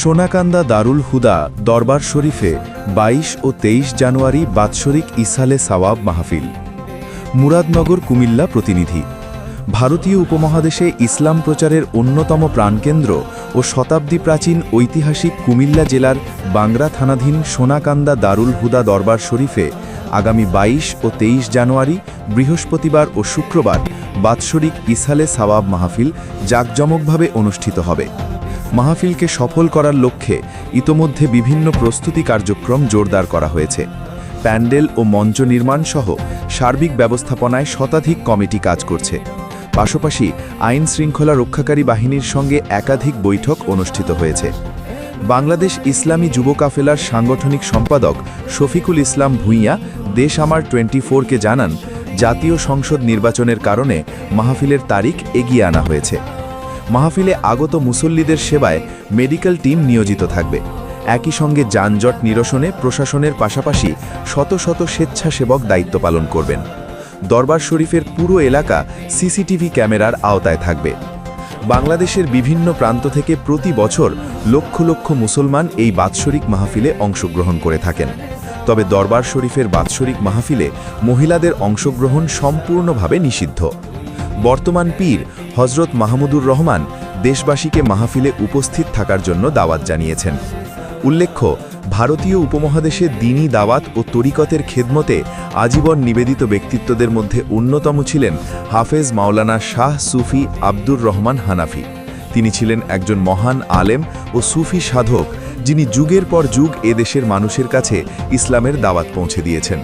সোনাকান্দা দারুল হুদা দরবার শরীফে ২২ ও ২৩ জানুয়ারি বাৎসরিক ইসালে সাওয়াব মাহফিল। মুরাদনগর, কুমিল্লা প্রতিনিধি। ভারতীয় উপমহাদেশে ইসলাম প্রচারের অন্যতম প্রাণকেন্দ্র ও শতাব্দী প্রাচীন ঐতিহাসিক কুমিল্লা জেলার বাংরা থানাধীন সোনাকান্দা দারুল হুদা দরবার শরীফে আগামী ২২ ও ২৩ জানুয়ারি, বৃহস্পতিবার ও শুক্রবার বাৎসরিক ইসালে সাওয়াব মাহফিল জাঁকজমকভাবে অনুষ্ঠিত হবে। মাহফিলকে সফল করার লক্ষ্যে ইতোমধ্যে বিভিন্ন প্রস্তুতি কার্যক্রম জোরদার করা হয়েছে। প্যান্ডেল ও মঞ্চ নির্মাণ সহ সার্বিক ব্যবস্থাপনায় শতাধিক কমিটি কাজ করছে। পাশাপাশি আইন শৃঙ্খলা রক্ষাকারী বাহিনীর সঙ্গে একাধিক বৈঠক অনুষ্ঠিত হয়েছে। বাংলাদেশ ইসলামী যুব কাফেলার সাংগঠনিক সম্পাদক শফিকুল ইসলাম ভূঁইয়া দেশ আমার টোয়েন্টি ফোরকে জানান, জাতীয় সংসদ নির্বাচনের কারণে মাহফিলের তারিখ এগিয়ে আনা হয়েছে। মাহফিলে আগত মুসল্লিদের সেবায় মেডিকেল টিম নিয়োজিত থাকবে। একই সঙ্গে যানজট নিরসনে প্রশাসনের পাশাপাশি শত শত স্বেচ্ছাসেবক দায়িত্ব পালন করবেন। দরবার শরীফের পুরো এলাকা সিসিটিভি ক্যামেরার আওতায় থাকবে। বাংলাদেশের বিভিন্ন প্রান্ত থেকে প্রতি বছর লক্ষ লক্ষ মুসলমান এই বাৎসরিক মাহফিলে অংশগ্রহণ করে থাকেন। তবে দরবার শরীফের বাৎসরিক মাহফিলে মহিলাদের অংশগ্রহণ সম্পূর্ণভাবে নিষিদ্ধ। বর্তমান পীর হজরত মাহমুদুর রহমান দেশবাসীকে মাহফিলে উপস্থিত থাকার জন্য দাওয়াত জানিয়েছেন। উল্লেখ্য, ভারতীয় উপমহাদেশে দিনী দাওয়াত ও তরিকতের খেদমতে আজীবন নিবেদিত ব্যক্তিত্বদের মধ্যে অন্যতম ছিলেন হাফেজ মাওলানা শাহ সুফি আব্দুর রহমান হানাফি। তিনি ছিলেন একজন মহান আলেম ও সুফি সাধক যিনি যুগের পর যুগ এদেশের মানুষের কাছে ইসলামের দাওয়াত পৌঁছে দিয়েছেন।